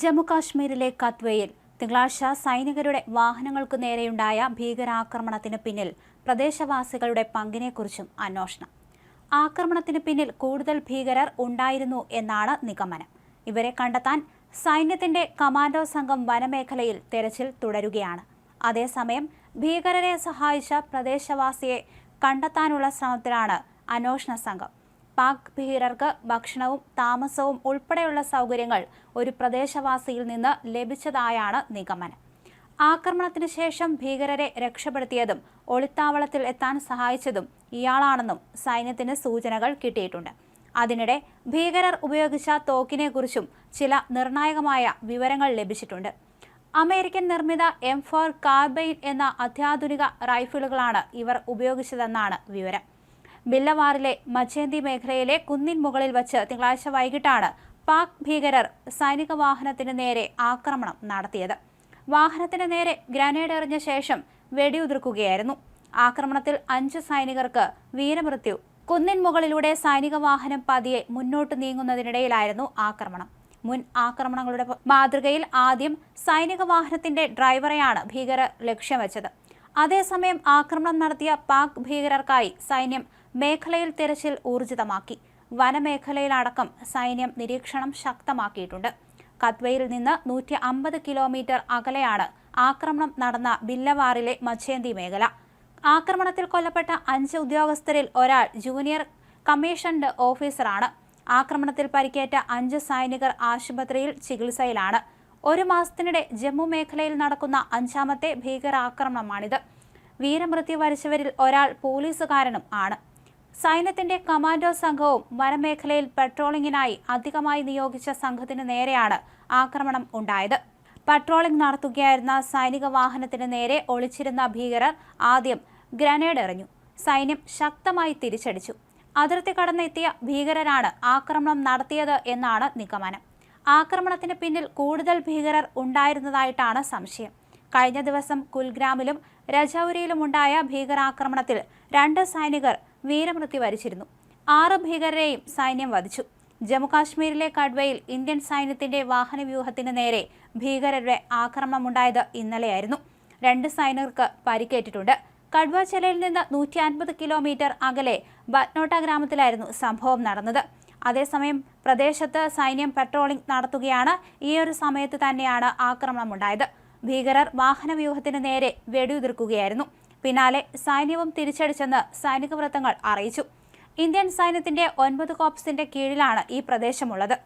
ജമ്മു കാശ്മീരിലെ കത്വയിൽ തിങ്കളാഴ്ച സൈനികരുടെ വാഹനങ്ങൾക്കു നേരെയുണ്ടായ ഭീകരാക്രമണത്തിന് പിന്നിൽ പ്രദേശവാസികളുടെ പങ്കിനെക്കുറിച്ചും അന്വേഷണം. ആക്രമണത്തിന് പിന്നിൽ കൂടുതൽ ഭീകരർ ഉണ്ടായിരുന്നു എന്നാണ് നിഗമനം. ഇവരെ കണ്ടെത്താൻ സൈന്യത്തിന്റെ കമാൻഡോ സംഘം വനമേഖലയിൽ തെരച്ചിൽ തുടരുകയാണ്. അതേസമയം ഭീകരരെ സഹായിച്ച പ്രദേശവാസിയെ കണ്ടെത്താനുള്ള ശ്രമത്തിലാണ് അന്വേഷണ സംഘം. പാക് ഭീകരർക്ക് ഭക്ഷണവും താമസവും ഉൾപ്പെടെയുള്ള സൗകര്യങ്ങൾ ഒരു പ്രദേശവാസിയിൽ നിന്ന് ലഭിച്ചതായാണ് നിഗമനം. ആക്രമണത്തിന് ശേഷം ഭീകരരെ രക്ഷപ്പെടുത്തിയതും ഒളിത്താവളത്തിൽ എത്താൻ സഹായിച്ചതും ഇയാളാണെന്നും സൈന്യത്തിന് സൂചനകൾ കിട്ടിയിട്ടുണ്ട്. അതിനിടെ ഭീകരർ ഉപയോഗിച്ച തോക്കിനെക്കുറിച്ചും ചില നിർണായകമായ വിവരങ്ങൾ ലഭിച്ചിട്ടുണ്ട്. അമേരിക്കൻ നിർമ്മിത എം ഫോർ കാർബൈൻ എന്ന അത്യാധുനിക റൈഫിളുകളാണ് ഇവർ ഉപയോഗിച്ചതെന്നാണ് വിവരം. ബില്ലവാറിലെ മച്ചേന്തി മേഖലയിലെ കുന്നിൻ മുകളിൽ വച്ച് തിങ്കളാഴ്ച വൈകിട്ടാണ് പാക് ഭീകരർ സൈനിക വാഹനത്തിന് നേരെ ആക്രമണം നടത്തിയത്. വാഹനത്തിന് നേരെ ഗ്രനേഡ് എറിഞ്ഞ ശേഷം വെടിയുതിർക്കുകയായിരുന്നു. ആക്രമണത്തിൽ അഞ്ച് സൈനികർക്ക് വീരമൃത്യു. കുന്നിൻ മുകളിലൂടെ സൈനിക വാഹനം പതിയെ മുന്നോട്ട് നീങ്ങുന്നതിനിടയിലായിരുന്നു ആക്രമണം. മുൻ ആക്രമണങ്ങളുടെ മാതൃകയിൽ ആദ്യം സൈനിക വാഹനത്തിന്റെ ഡ്രൈവറെയാണ് ഭീകരർ ലക്ഷ്യം വെച്ചത്. അതേസമയം ആക്രമണം നടത്തിയ പാക് ഭീകരർക്കായി സൈന്യം മേഖലയിൽ തിരച്ചിൽ ഊർജിതമാക്കി. വനമേഖലയിലടക്കം സൈന്യം നിരീക്ഷണം ശക്തമാക്കിയിട്ടുണ്ട്. കത്വയിൽ നിന്ന് നൂറ്റി അമ്പത് കിലോമീറ്റർ അകലെയാണ് ആക്രമണം നടന്ന ബില്ലവാറിലെ മച്ചേന്തി മേഖല. ആക്രമണത്തിൽ കൊല്ലപ്പെട്ട അഞ്ച് ഉദ്യോഗസ്ഥരിൽ ഒരാൾ ജൂനിയർ കമ്മീഷൻഡ് ഓഫീസറാണ്. ആക്രമണത്തിൽ പരിക്കേറ്റ അഞ്ച് സൈനികർ ആശുപത്രിയിൽ ചികിത്സയിലാണ്. ഒരു മാസത്തിനിടെ ജമ്മു മേഖലയിൽ നടക്കുന്ന അഞ്ചാമത്തെ ഭീകരാക്രമണമാണിത്. വീരമൃത്യു വരിച്ചവരിൽ ഒരാൾ പോലീസുകാരനും ആണ്. സൈന്യത്തിന്റെ കമാൻഡോ സംഘവും വനമേഖലയിൽ പെട്രോളിംഗിനായി അധികമായി നിയോഗിച്ച സംഘത്തിനു നേരെയാണ് ആക്രമണം ഉണ്ടായത്. പട്രോളിംഗ് നടത്തുകയായിരുന്ന സൈനിക വാഹനത്തിന് നേരെ ഒളിച്ചിരുന്ന ഭീകരർ ആദ്യം ഗ്രനേഡ് എറിഞ്ഞു. സൈന്യം ശക്തമായി തിരിച്ചടിച്ചു. അതിർത്തി കടന്നെത്തിയ ഭീകരരാണ് ആക്രമണം നടത്തിയത് എന്നാണ് നിഗമനം. ആക്രമണത്തിന് പിന്നിൽ കൂടുതൽ ഭീകരർ ഉണ്ടായിരുന്നതായിട്ടാണ് സംശയം. കഴിഞ്ഞ ദിവസം കുൽഗ്രാമിലും രജൌരിയിലുമുണ്ടായ ഭീകരാക്രമണത്തിൽ രണ്ട് സൈനികർ വീരമൃത്യു വരിച്ചിരുന്നു. ആറ് ഭീകരരെയും സൈന്യം വധിച്ചു. ജമ്മുകാശ്മീരിലെ കഡ്വയിൽ ഇന്ത്യൻ സൈന്യത്തിന്റെ വാഹനവ്യൂഹത്തിന് നേരെ ഭീകരരുടെ ആക്രമണമുണ്ടായത് ഇന്നലെയായിരുന്നു. രണ്ട് സൈനികർക്ക് പരിക്കേറ്റിട്ടുണ്ട്. കഡ്വ ചെലയിൽ നിന്ന് നൂറ്റി അൻപത് കിലോമീറ്റർ അകലെ ബത്നോട്ട ഗ്രാമത്തിലായിരുന്നു സംഭവം നടന്നത്. അതേസമയം പ്രദേശത്ത് സൈന്യം പെട്രോളിംഗ് നടത്തുകയാണ്. ഈ ഒരു സമയത്ത് തന്നെയാണ് ആക്രമണമുണ്ടായത്. ഭീകരർ വാഹനവ്യൂഹത്തിന് നേരെ വെടിയുതിർക്കുകയായിരുന്നു. പിന്നാലെ സൈന്യവും തിരിച്ചടിച്ചെന്ന് സൈനിക വൃത്തങ്ങൾ അറിയിച്ചു. ഇന്ത്യൻ സൈന്യത്തിന്റെ ഒൻപത് കോപ്സിന്റെ കീഴിലാണ് ഈ പ്രദേശമുള്ളത്.